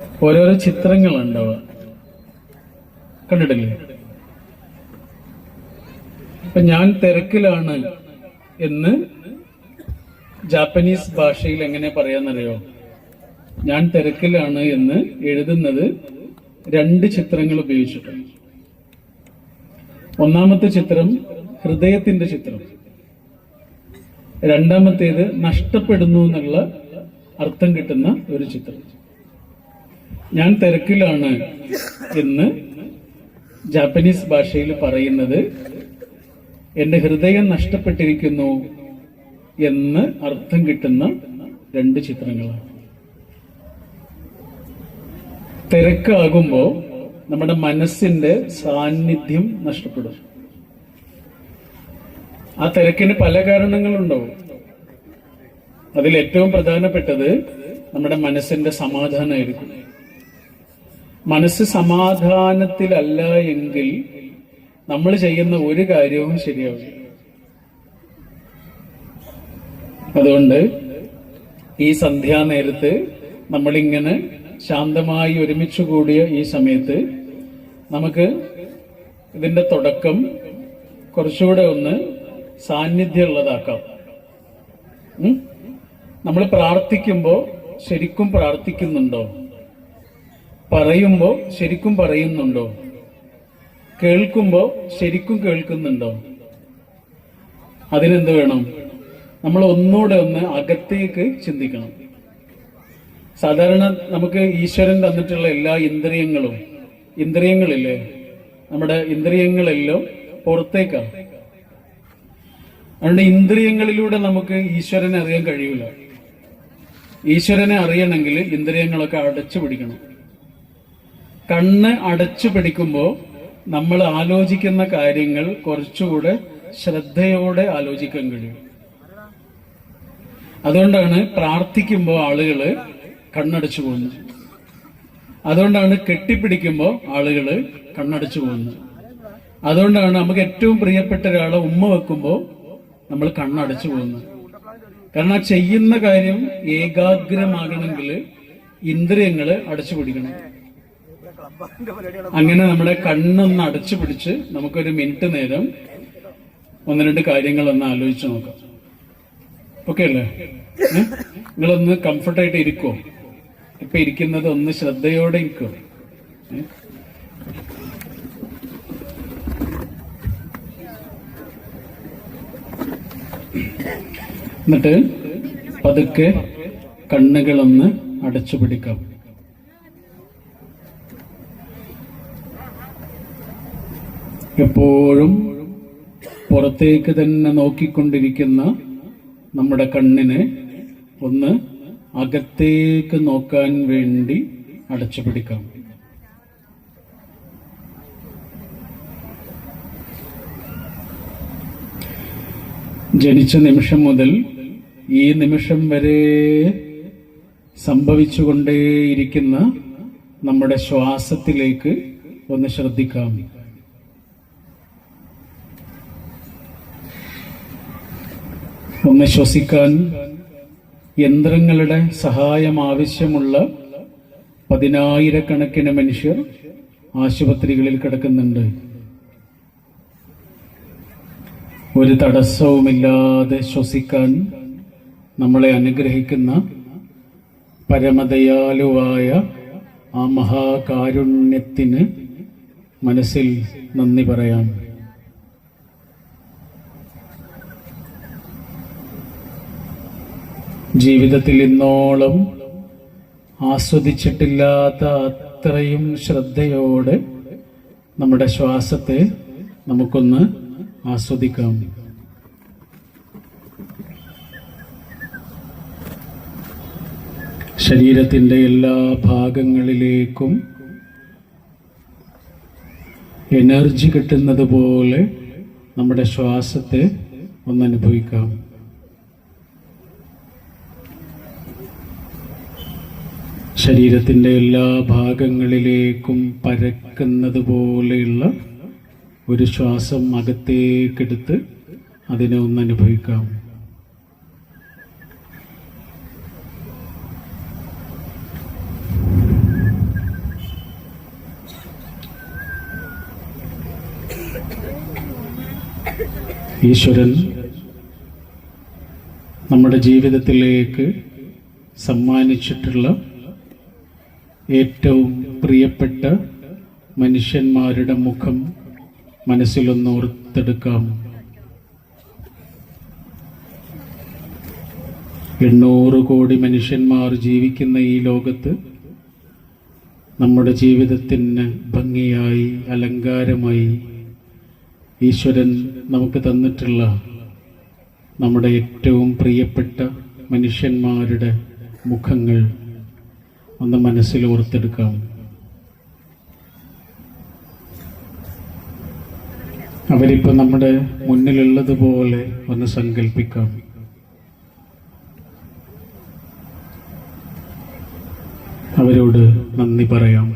ഓരോരോ ചിത്രങ്ങളുണ്ടാവുക കണ്ടിട്ടില്ലേ? ഇപ്പൊ ഞാൻ തിരക്കിലാണ് എന്ന് ജാപ്പനീസ് ഭാഷയിൽ എങ്ങനെ പറയാന്നറിയോ? ഞാൻ തിരക്കിലാണ് എന്ന് എഴുതുന്നത് രണ്ട് ചിത്രങ്ങൾ ഉപയോഗിച്ചിട്ടുണ്ട് ഒന്നാമത്തെ ചിത്രം ഹൃദയത്തിന്റെ ചിത്രം. രണ്ടാമത്തേത് നഷ്ടപ്പെടുന്നു എന്നുള്ള അർത്ഥം കിട്ടുന്ന ഒരു ചിത്രം. ഞാൻ തിരക്കിലാണ് എന്ന് ജാപ്പനീസ് ഭാഷയിൽ പറയുന്നത്. എന്റെ ഹൃദയം നഷ്ടപ്പെട്ടിരിക്കുന്നു എന്ന് അർത്ഥം കിട്ടുന്ന രണ്ട് ചിത്രങ്ങളാണ്. തിരക്കാകുമ്പോൾ നമ്മുടെ മനസ്സിന്റെ സാന്നിധ്യം നഷ്ടപ്പെടും. ആ തിരക്കിന് പല കാരണങ്ങളുണ്ടാവും. അതിൽ ഏറ്റവും പ്രധാനപ്പെട്ടത് നമ്മുടെ മനസ്സിന്റെ സമാധാനമായിരിക്കും. മനസ്സ് സമാധാനത്തിലല്ല എങ്കിൽ നമ്മൾ ചെയ്യുന്ന ഒരു കാര്യവും ശരിയാവില്ല. അതുകൊണ്ട് ഈ സന്ധ്യാനേരത്ത് നമ്മളിങ്ങനെ ശാന്തമായി ഒരുമിച്ച് കൂടിയ ഈ സമയത്ത് നമുക്ക് ഇതിന്റെ തുടക്കം കുറച്ചുകൂടെ ഒന്ന് സാന്നിധ്യമുള്ളതാക്കാം? നമ്മൾ പ്രാർത്ഥിക്കുമ്പോൾ ശരിക്കും പ്രാർത്ഥിക്കുന്നുണ്ടോ? പറയുമ്പോൾ ശരിക്കും പറയുന്നുണ്ടോ? കേൾക്കുമ്പോൾ ശരിക്കും കേൾക്കുന്നുണ്ടോ? അതിനെന്ത് വേണം? നമ്മൾ ഒന്നുകൂടെ ഒന്ന് അകത്തേക്ക് ചിന്തിക്കണം. സാധാരണ നമുക്ക് ഈശ്വരൻ തന്നിട്ടുള്ള എല്ലാ ഇന്ദ്രിയങ്ങളും ഇന്ദ്രിയങ്ങളില്ലേ? നമ്മുടെ ഇന്ദ്രിയങ്ങളെല്ലാം പുറത്തേക്കാണ് അതുകൊണ്ട് ഇന്ദ്രിയങ്ങളിലൂടെ നമുക്ക് ഈശ്വരനെ അറിയാൻ കഴിയൂല. ഈശ്വരനെ അറിയണമെങ്കിൽ ഇന്ദ്രിയങ്ങളൊക്കെ അടച്ചു പിടിക്കണം. കണ്ണ് അടച്ചു പിടിക്കുമ്പോൾ നമ്മൾ ആലോചിക്കുന്ന കാര്യങ്ങൾ കുറച്ചുകൂടെ ശ്രദ്ധയോടെ ആലോചിക്കാൻ കഴിയും. അതുകൊണ്ടാണ് പ്രാർത്ഥിക്കുമ്പോൾ ആളുകൾ കണ്ണടച്ചു പോകുന്നത്. അതുകൊണ്ടാണ് കെട്ടിപ്പിടിക്കുമ്പോൾ ആളുകൾ കണ്ണടച്ചു പോകുന്നത്. അതുകൊണ്ടാണ് നമുക്ക് ഏറ്റവും പ്രിയപ്പെട്ട ഒരാളെ ഉമ്മ വെക്കുമ്പോൾ നമ്മൾ കണ്ണടച്ചു പോകുന്നത്. കാരണം ചെയ്യുന്ന കാര്യം ഏകാഗ്രമാകണമെങ്കിൽ ഇന്ദ്രിയങ്ങൾ അടച്ചു പിടിക്കണം. അങ്ങനെ നമ്മുടെ കണ്ണൊന്ന് അടച്ചു പിടിച്ച് നമുക്കൊരു മിനിറ്റ് നേരം ഒന്ന് രണ്ട് കാര്യങ്ങൾ ഒന്ന് ആലോചിച്ച് നോക്കാം. ഓക്കെ അല്ലേ? നിങ്ങളൊന്ന് കംഫർട്ടായിട്ട് ഇരിക്കോ? ഇപ്പൊ ഇരിക്കുന്നത് ഒന്ന് ശ്രദ്ധയോടെ ഇരിക്കോ? എന്നിട്ട് പതുക്കെ കണ്ണുകളൊന്ന് അടച്ചു പിടിക്കാം. എപ്പോഴും പുറത്തേക്ക് തന്നെ നോക്കിക്കൊണ്ടിരിക്കുന്ന നമ്മുടെ കണ്ണിനെ ഒന്ന് അകത്തേക്ക് നോക്കാൻ വേണ്ടി അടച്ചു പിടിക്കാം. ജനിച്ച നിമിഷം മുതൽ ഈ നിമിഷം വരെ സംഭവിച്ചുകൊണ്ടേയിരിക്കുന്ന നമ്മുടെ ശ്വാസത്തിലേക്ക് ഒന്ന് ശ്രദ്ധിക്കാം. ഒന്ന് ശ്വസിക്കാൻ യന്ത്രങ്ങളുടെ സഹായം ആവശ്യമുള്ള പതിനായിരക്കണക്കിന് മനുഷ്യർ ആശുപത്രികളിൽ കിടക്കുന്നുണ്ട്. ഒരു തടസ്സവുമില്ലാതെ ശ്വസിക്കാൻ നമ്മളെ അനുഗ്രഹിക്കുന്ന പരമദയാലുവായ ആ മഹാകാരുണ്യത്തിന് മനസ്സിൽ നന്ദി പറയാം. ജീവിതത്തിൽ ഇന്നോളം ആസ്വദിച്ചിട്ടില്ലാത്ത അത്രയും ശ്രദ്ധയോടെ നമ്മുടെ ശ്വാസത്തെ നമുക്കൊന്ന് ആസ്വദിക്കാം. ശരീരത്തിന്റെ എല്ലാ ഭാഗങ്ങളിലേക്കും എനർജി കിട്ടുന്നത് പോലെ നമ്മുടെ ശ്വാസത്തെ ഒന്ന് അനുഭവിക്കാം ശരീരത്തിന്റെ എല്ലാ ഭാഗങ്ങളിലേക്കും പരക്കുന്നത് പോലെയുള്ള ഒരു ശ്വാസം അകത്തേക്കെടുത്ത് അതിനെ ഒന്ന് അനുഭവിക്കാം ഈശ്വരൻ നമ്മുടെ ജീവിതത്തിലേക്ക് സമ്മാനിച്ചിട്ടുള്ള ഏറ്റവും പ്രിയപ്പെട്ട മനുഷ്യന്മാരുടെ മുഖം മനസ്സിലൊന്ന് ഓർത്തെടുക്കാം. എണ്ണൂറ് കോടി മനുഷ്യന്മാർ ജീവിക്കുന്ന ഈ ലോകത്ത് നമ്മുടെ ജീവിതത്തിന് ഭംഗിയായി അലങ്കാരമായി ഈശ്വരൻ നമുക്ക് തന്നിട്ടുള്ള നമ്മുടെ ഏറ്റവും പ്രിയപ്പെട്ട മനുഷ്യന്മാരുടെ മുഖങ്ങൾ ഒന്ന് മനസ്സിൽ ഓർത്തെടുക്കാം. അവരിപ്പോൾ നമ്മുടെ മുന്നിലുള്ളതുപോലെ ഒന്ന് സങ്കല്പിക്കാം അവരോട് നന്ദി പറയാം.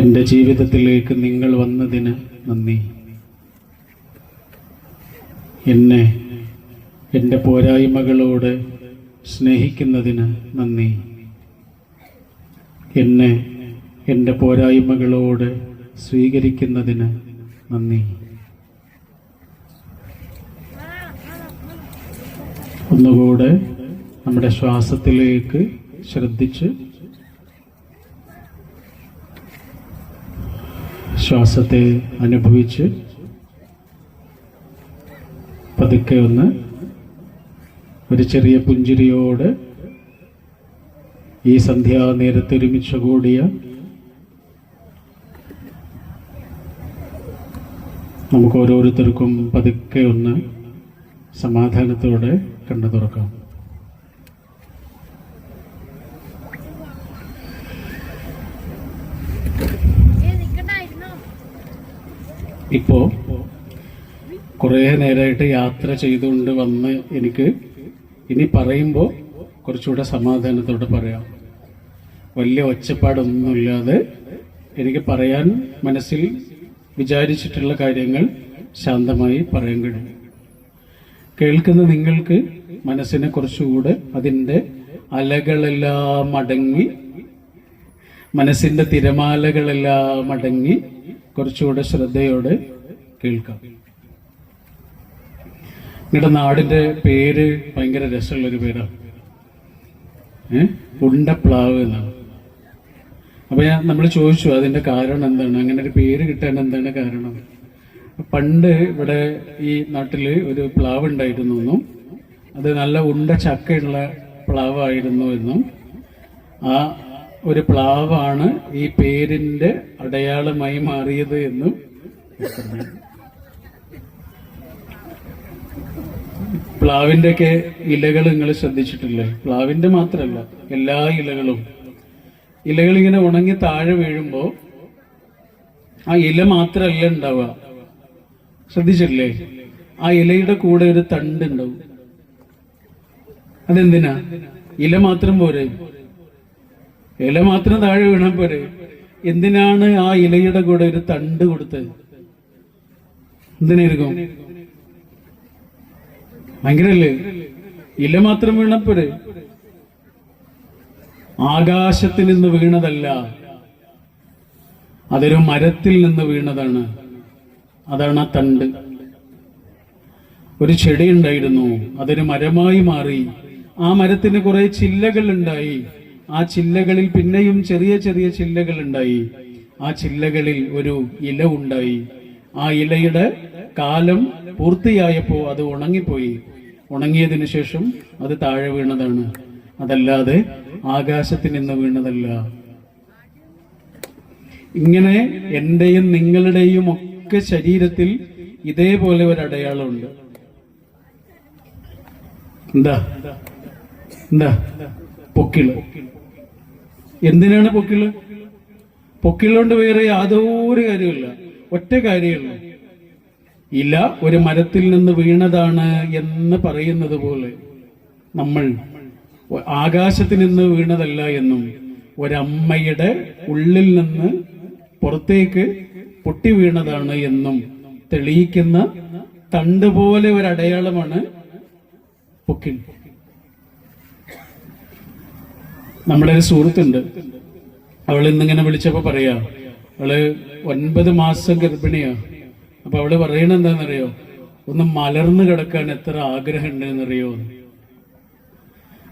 എന്റെ ജീവിതത്തിലേക്ക് നിങ്ങൾ വന്നതിന് നന്ദി. എന്നെ എന്റെ പോരായ്മകളോട് സ്നേഹിക്കുന്നതിന് നന്ദി. എന്നെ എന്റെ പോരായ്മകളോട് സ്വീകരിക്കുന്നതിന് നന്ദി. ഒന്നുകൂടെ നമ്മുടെ ശ്വാസത്തിലേക്ക് ശ്രദ്ധിച്ച് ശ്വാസത്തെ അനുഭവിച്ച് പതുക്കെ ഒന്ന് ഒരു ചെറിയ പുഞ്ചിരിയോട് ഈ സന്ധ്യാനേരത്ത് ഒരുമിച്ച് കൂടിയ നമുക്ക് ഓരോരുത്തർക്കും പതുക്കെ ഒന്ന് സമാധാനത്തോടെ കണ്ടു തുറക്കാം. ഇപ്പോ കുറേ നേരമായിട്ട് യാത്ര ചെയ്തുകൊണ്ട് വന്ന് എനിക്ക് ഇനി പറയുമ്പോൾ കുറച്ചുകൂടെ സമാധാനത്തോടെ പറയാം. വലിയ ഒച്ചപ്പാടൊന്നുമില്ലാതെ എനിക്ക് പറയാൻ മനസ്സിൽ വിചാരിച്ചിട്ടുള്ള കാര്യങ്ങൾ ശാന്തമായി പറയാൻ കഴിയും. കേൾക്കുന്ന നിങ്ങൾക്ക് മനസ്സിനെ കുറച്ചുകൂടെ അതിന്റെ അലകളെല്ലാം അടങ്ങി മനസ്സിന്റെ തിരമാലകളെല്ലാം അടങ്ങി കുറച്ചുകൂടെ ശ്രദ്ധയോടെ കേൾക്കാം. നിങ്ങളുടെ നാടിന്റെ പേര് ഭയങ്കര രസമുള്ളൊരു പേരാണ് ഏ? ഉണ്ടപ്ലാവ് എന്നാണ്. അപ്പൊ ഞാൻ നമ്മൾ ചോദിച്ചു അതിന്റെ കാരണം എന്താണ്? അങ്ങനെ ഒരു പേര് കിട്ടാൻ എന്താണ് കാരണം? പണ്ട് ഇവിടെ ഈ നാട്ടിൽ ഒരു പ്ലാവ് ഉണ്ടായിരുന്നു എന്നും അത് നല്ല ഉണ്ട ചക്കയുള്ള പ്ലാവായിരുന്നു എന്നും. ആ ഒരു പ്ലാവാണ് ഈ പേരിന്റെ അടയാളമായി മാറിയത് എന്നും. പ്ലാവിന്റെ ഒക്കെ ഇലകൾ നിങ്ങൾ ശ്രദ്ധിച്ചിട്ടില്ലേ? പ്ലാവിന്റെ മാത്രമല്ല എല്ലാ ഇലകളും. ഇലകൾ ഇങ്ങനെ ഉണങ്ങി താഴെ വീഴുമ്പോൾ ആ ഇല മാത്രമല്ല ഉണ്ടാവുക. ശ്രദ്ധിച്ചിട്ടില്ലേ? ആ ഇലയുടെ കൂടെ ഒരു തണ്ട് ഉണ്ടാവും. അതെന്തിനാ? ഇല മാത്രം പോരെ. ഇല മാത്രം താഴെ വീണാൽ പോരെ. എന്തിനാണ് ആ ഇലയുടെ കൂടെ ഒരു തണ്ട് കൊടുത്തത്? എന്തിനായിരിക്കും? ഭയങ്കരല്ലേ? ഇല മാത്രം വീണപ്പോരെ? ആകാശത്തിൽ നിന്ന് വീണതല്ല. അതൊരു മരത്തിൽ നിന്ന് വീണതാണ്. അതാണ് ആ തണ്ട്. ഒരു ചെടി ഉണ്ടായിരുന്നു അതൊരു മരമായി മാറി. ആ മരത്തിന് കുറെ ചില്ലകൾ ഉണ്ടായി ആ ചില്ലകളിൽ പിന്നെയും ചെറിയ ചെറിയ ചില്ലകൾ ഉണ്ടായി ആ ചില്ലകളിൽ ഒരു ഇല ഉണ്ടായി. ആ ഇലയുടെ കാലം പൂർത്തിയായപ്പോൾ അത് ഉണങ്ങിപ്പോയി. ഉണങ്ങിയതിനു ശേഷം അത് താഴെ വീണതാണ്. അതല്ലാതെ ആകാശത്തിൽ നിന്ന് വീണതല്ല. ഇങ്ങനെ എന്റെയും നിങ്ങളുടെയും ഒക്കെ ശരീരത്തിൽ ഇതേപോലെ ഒരു അടയാളമുണ്ട് എന്താ? എന്താ? പൊക്കിൾ. എന്തിനാണ് പൊക്കിൾ? പൊക്കിളുകൊണ്ട് വേറെ യാതൊരു കാര്യമില്ല ഒറ്റ കാര്യമുള്ളൂ. ഇല ഒരു മരത്തിൽ നിന്ന് വീണതാണ് എന്ന് പറയുന്നത് പോലെ നമ്മൾ ആകാശത്തിൽ നിന്ന് വീണതല്ല എന്നും ഒരമ്മയുടെ ഉള്ളിൽ നിന്ന് പുറത്തേക്ക് പൊട്ടി വീണതാണ് എന്നും തെളിയിക്കുന്ന തണ്ട് പോലെ ഒരു അടയാളമാണ് പൊക്കിൻ. നമ്മുടെ ഒരു സുഹൃത്തുണ്ട്. അവൾ ഇന്നിങ്ങനെ വിളിച്ചപ്പോ പറയാ അവൾ ഒൻപത് മാസം ഗർഭിണിയാണ് അപ്പൊ അവൾ പറയണ എന്താണെന്നറിയോ? ഒന്ന് മലർന്നു കിടക്കാൻ എത്ര ആഗ്രഹം ഉണ്ടെന്നറിയോ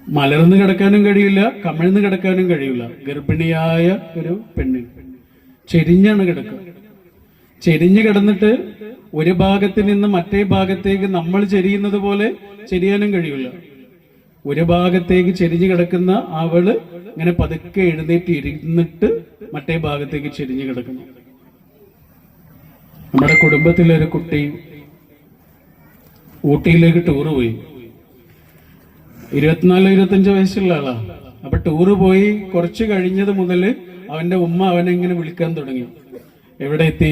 മലർന്നു കിടക്കാനും കഴിയില്ല കമിഴ്ന്നു കിടക്കാനും കഴിയില്ല. ഗർഭിണിയായ ഒരു പെണ്ണ്. ചെരിഞ്ഞാണ് കിടക്കുക. ചെരിഞ്ഞു കിടന്നിട്ട് ഒരു ഭാഗത്ത് നിന്ന് മറ്റേ ഭാഗത്തേക്ക് നമ്മൾ ചെരിയുന്നത് പോലെ ചെരിയാനും കഴിയില്ല. ഒരു ഭാഗത്തേക്ക് ചെരിഞ്ഞു കിടക്കുന്ന അവൾ ഇങ്ങനെ പതുക്കെ എഴുന്നേറ്റ് ഇരുന്നിട്ട് മറ്റേ ഭാഗത്തേക്ക് ചെരിഞ്ഞു കിടക്കുന്നു. നമ്മുടെ കുടുംബത്തിലെ ഒരു കുട്ടി ഊട്ടിയിലേക്ക് ടൂറ് പോയി. ഇരുപത്തിനാല് ഇരുപത്തഞ്ച് വയസ്സുള്ള ആളാ. അപ്പൊ ടൂറ് പോയി കുറച്ച് കഴിഞ്ഞത് മുതൽ അവന്റെ ഉമ്മ അവനെ ഇങ്ങനെ വിളിക്കാൻ തുടങ്ങി. എവിടെ എത്തി?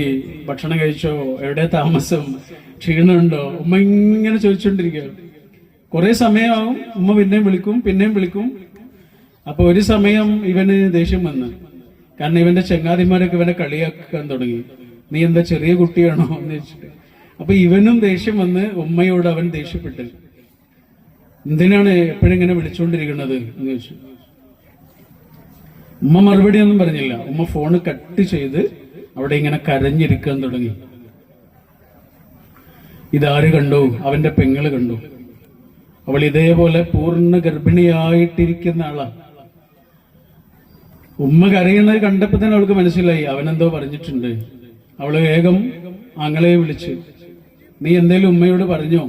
ഭക്ഷണം കഴിച്ചോ? എവിടെ താമസം? ക്ഷീണമുണ്ടോ? ഉമ്മ ഇങ്ങനെ ചോദിച്ചുകൊണ്ടിരിക്കുക കുറെ സമയമാവും. ഉമ്മ പിന്നെയും വിളിക്കും പിന്നെയും വിളിക്കും. അപ്പൊ ഒരു സമയം ഇവന് ദേഷ്യം വന്ന്. കാരണം ഇവന്റെ ചങ്ങാതിമാരൊക്കെ ഇവനെ കളിയാക്കാൻ തുടങ്ങി. നീ എന്താ ചെറിയ കുട്ടിയാണോ? എന്ന് വെച്ചിട്ട് അപ്പൊ ഇവനും ദേഷ്യം വന്ന് ഉമ്മയോട് അവൻ ദേഷ്യപ്പെട്ടു. എന്തിനാണ് എപ്പോഴും ഇങ്ങനെ വിളിച്ചുകൊണ്ടിരിക്കുന്നത് എന്ന് ചോദിച്ചു. ഉമ്മ മറുപടി ഒന്നും പറഞ്ഞില്ല. ഉമ്മ ഫോണ് കട്ട് ചെയ്ത് അവിടെ ഇങ്ങനെ കരഞ്ഞിരിക്കാൻ തുടങ്ങി. ഇതാര് കണ്ടു? അവന്റെ പെങ്ങൾ കണ്ടു. അവൾ ഇതേപോലെ പൂർണ ഗർഭിണിയായിട്ടിരിക്കുന്ന ആളാ. ഉമ്മ കരയുന്നത് കണ്ടപ്പോ തന്നെ അവൾക്ക് മനസ്സിലായി. അവനെന്തോ പറഞ്ഞിട്ടുണ്ട്. അവൾ വേഗം ആങ്ങളെ വിളിച്ചു നീ എന്തേലും ഉമ്മയോട് പറഞ്ഞോ?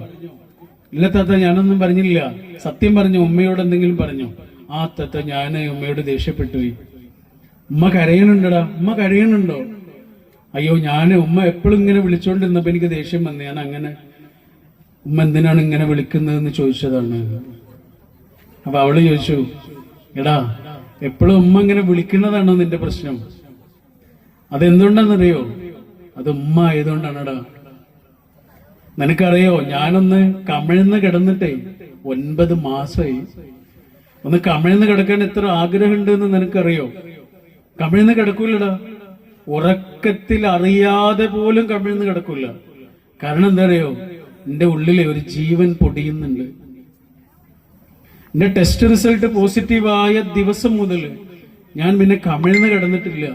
ഇല്ല താത്ത ഞാനൊന്നും പറഞ്ഞില്ല. സത്യം പറഞ്ഞു ഉമ്മയോട് എന്തെങ്കിലും പറഞ്ഞോ? ആ തത്ത ഞാൻ ഉമ്മയോട് ദേഷ്യപ്പെട്ടു ഉമ്മ കരയണുണ്ടടാ. ഉമ്മ കരയണുണ്ടോ? അയ്യോ ഞാൻ ഉമ്മ എപ്പോഴും ഇങ്ങനെ വിളിച്ചോണ്ടിരുന്നപ്പോ എനിക്ക് ദേഷ്യം വന്നു. ഞാൻ അങ്ങനെ ഉമ്മ എന്തിനാണ് ഇങ്ങനെ വിളിക്കുന്നതെന്ന് ചോദിച്ചതാണ്. അപ്പൊ അവൾ ചോദിച്ചു എടാ എപ്പോഴും ഉമ്മ ഇങ്ങനെ വിളിക്കുന്നതാണോ നിന്റെ പ്രശ്നം? അതെന്തുകൊണ്ടാണെന്നറിയോ അത് ഉമ്മ ആയതുകൊണ്ടാണടാ. നിനക്കറിയോ ഞാനൊന്ന് കമിഴ്ന്ന് കിടന്നിട്ടേ ഒൻപത് മാസമായി ഒന്ന് കമിഴ്ന്ന് കിടക്കാൻ എത്ര ആഗ്രഹമുണ്ട് എന്ന് നിനക്കറിയോ? കമിഴ്ന്ന് കിടക്കൂലടാ. ഉറക്കത്തിൽ അറിയാതെ പോലും കമിഴ്ന്ന് കിടക്കൂല. കാരണം എന്താ അറിയോ? എന്റെ ഉള്ളിലെ ഒരു ജീവൻ പൊടിയുന്നുണ്ട്. എന്റെ ടെസ്റ്റ് റിസൾട്ട് പോസിറ്റീവായ ദിവസം മുതൽ ഞാൻ പിന്നെ കമിഴ്ന്ന് കിടന്നിട്ടില്ല.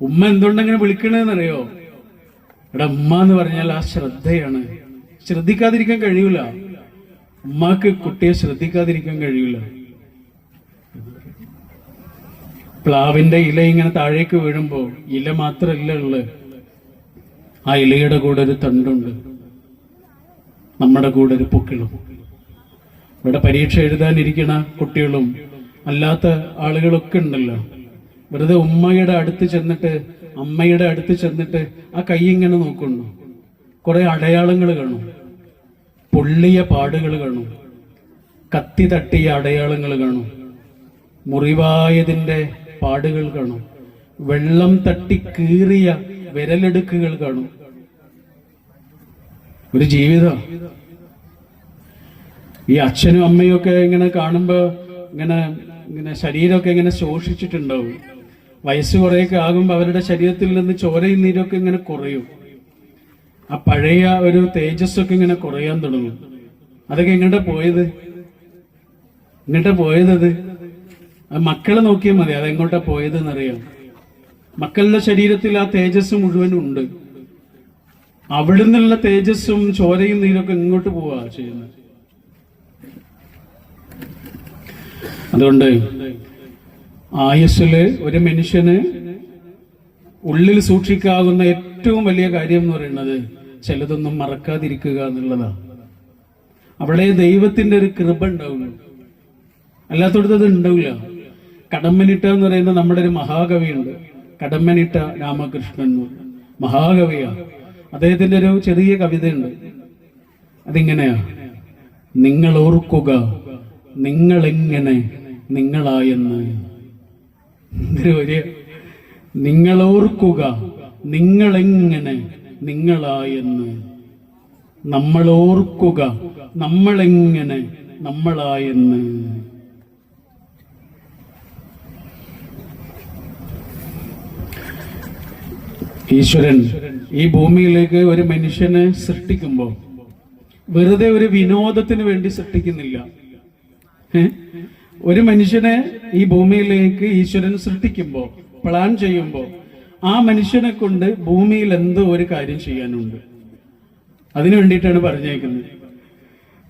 ഉമ്മ എന്തുകൊണ്ടങ്ങനെ വിളിക്കണെന്നറിയോ? എടാ ഉമ്മ എന്ന് പറഞ്ഞാൽ ആ ശ്രദ്ധയാണ്. ശ്രദ്ധിക്കാതിരിക്കാൻ കഴിയൂല. ഉമ്മാക്ക് കുട്ടിയെ ശ്രദ്ധിക്കാതിരിക്കാൻ കഴിയൂല. പ്ലാവിന്റെ ഇല ഇങ്ങനെ താഴേക്ക് വീഴുമ്പോൾ ഇല മാത്രല്ല ഉള്ളത് ആ ഇലയുടെ കൂടെ ഒരു തണ്ടുണ്ട്. നമ്മുടെ കൂടെ ഒരു പൊക്കിളും. ഇവിടെ പരീക്ഷ എഴുതാനിരിക്കണ കുട്ടികളും അല്ലാത്ത ആളുകളൊക്കെ ഉണ്ടല്ലോ. വെറുതെ ഉമ്മയുടെ അടുത്ത് ചെന്നിട്ട് അമ്മയുടെ അടുത്ത് ചെന്നിട്ട് ആ കൈ ഇങ്ങനെ നോക്കുന്നു. കുറെ അടയാളങ്ങൾ കാണും. പൊള്ളിയ പാടുകൾ കാണും. കത്തി തട്ടിയ അടയാളങ്ങൾ കാണും. മുറിവായതിന്റെ പാടുകൾ കാണും. വെള്ളം തട്ടി കീറിയ വിരലെടുക്കുകൾ കാണും. ഒരു ജീവിതം. ഈ അച്ഛനും അമ്മയും ഒക്കെ ഇങ്ങനെ കാണുമ്പോൾ ഇങ്ങനെ ഇങ്ങനെ ശരീരമൊക്കെ ഇങ്ങനെ ശോഷിച്ചിട്ടുണ്ടാവും. വയസ്സ് കുറേയൊക്കെ ആകുമ്പോൾ അവരുടെ ശരീരത്തിൽ നിന്ന് ചോരയും നീരൊക്കെ ഇങ്ങനെ കുറയും. ആ പഴയ ഒരു തേജസ്സൊക്കെ ഇങ്ങനെ കുറയാൻ തുടങ്ങും. അതൊക്കെ എങ്ങോട്ടാ പോയത്? എങ്ങോട്ടാ പോയത് അത്? മക്കളെ നോക്കിയാൽ മതി അതെങ്ങോട്ടാ പോയത് എന്നറിയാം മക്കളുടെ ശരീരത്തിൽ ആ തേജസ് മുഴുവനും ഉണ്ട്. അവിടെ നിന്നുള്ള തേജസ്സും ചോരയും നീരൊക്കെ ഇങ്ങോട്ട് പോവാ ചെയ്യുന്നത്. അതുകൊണ്ട് ആയുസ്സിൽ ഒരു മനുഷ്യന് ഉള്ളിൽ സൂക്ഷിക്കാവുന്ന ഏറ്റവും വലിയ കാര്യം എന്ന് പറയുന്നത് ചിലതൊന്നും മറക്കാതിരിക്കുക എന്നുള്ളതാണ് അവിടെ ദൈവത്തിന്റെ ഒരു കൃപ ഉണ്ടാവുള്ളൂ അല്ലാത്തടത്ത് അത് ഉണ്ടാവില്ല. കടമ്മനിട്ട എന്ന് പറയുന്ന നമ്മുടെ ഒരു മഹാകവിയുണ്ട്. കടമ്മനിട്ട രാമകൃഷ്ണൻ മഹാകവിയാണ് അദ്ദേഹത്തിന്റെ ഒരു ചെറിയ കവിതയുണ്ട്. അതിങ്ങനെയാ നിങ്ങൾ ഓർക്കുക നിങ്ങൾ എങ്ങനെ നിങ്ങളായെന്ന്. ഒരു നിങ്ങളോർക്കുക എങ്ങനെ നിങ്ങളായെന്ന്. നമ്മൾ ഓർക്കുക നമ്മളെങ്ങനെ നമ്മളായെന്ന്. ഈശ്വരൻ ഈ ഭൂമിയിലേക്ക് ഒരു മനുഷ്യനെ സൃഷ്ടിക്കുമ്പോൾ വെറുതെ ഒരു വിനോദത്തിന് വേണ്ടി സൃഷ്ടിക്കുന്നില്ല? ഒരു മനുഷ്യനെ ഈ ഭൂമിയിലേക്ക് ഈശ്വരൻ സൃഷ്ടിക്കുമ്പോൾ പ്ലാൻ ചെയ്യുമ്പോൾ ആ മനുഷ്യനെ കൊണ്ട് ഭൂമിയിൽ എന്തോ ഒരു കാര്യം ചെയ്യാനുണ്ട്. അതിനു വേണ്ടിയിട്ടാണ് പറഞ്ഞേക്കുന്നത്.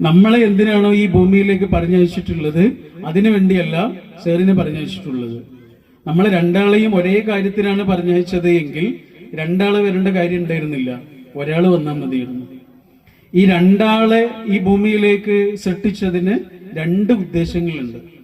നമ്മളെ എന്തിനാണോ ഈ ഭൂമിയിലേക്ക് പറഞ്ഞയച്ചിട്ടുള്ളത്? അതിനു വേണ്ടിയല്ല സാറിനെ പറഞ്ഞയച്ചിട്ടുള്ളത്. നമ്മൾ രണ്ടാളെയും ഒരേ കാര്യത്തിനാണ് പറഞ്ഞയച്ചത് എങ്കിൽ രണ്ടാൾ വരേണ്ട കാര്യം ഉണ്ടായിരുന്നില്ല. ഒരാൾ വന്നാൽ മതിയായിരുന്നു. ഈ രണ്ടാളെ ഈ ഭൂമിയിലേക്ക് സൃഷ്ടിച്ചതിന് രണ്ട് ഉദ്ദേശങ്ങളുണ്ട്.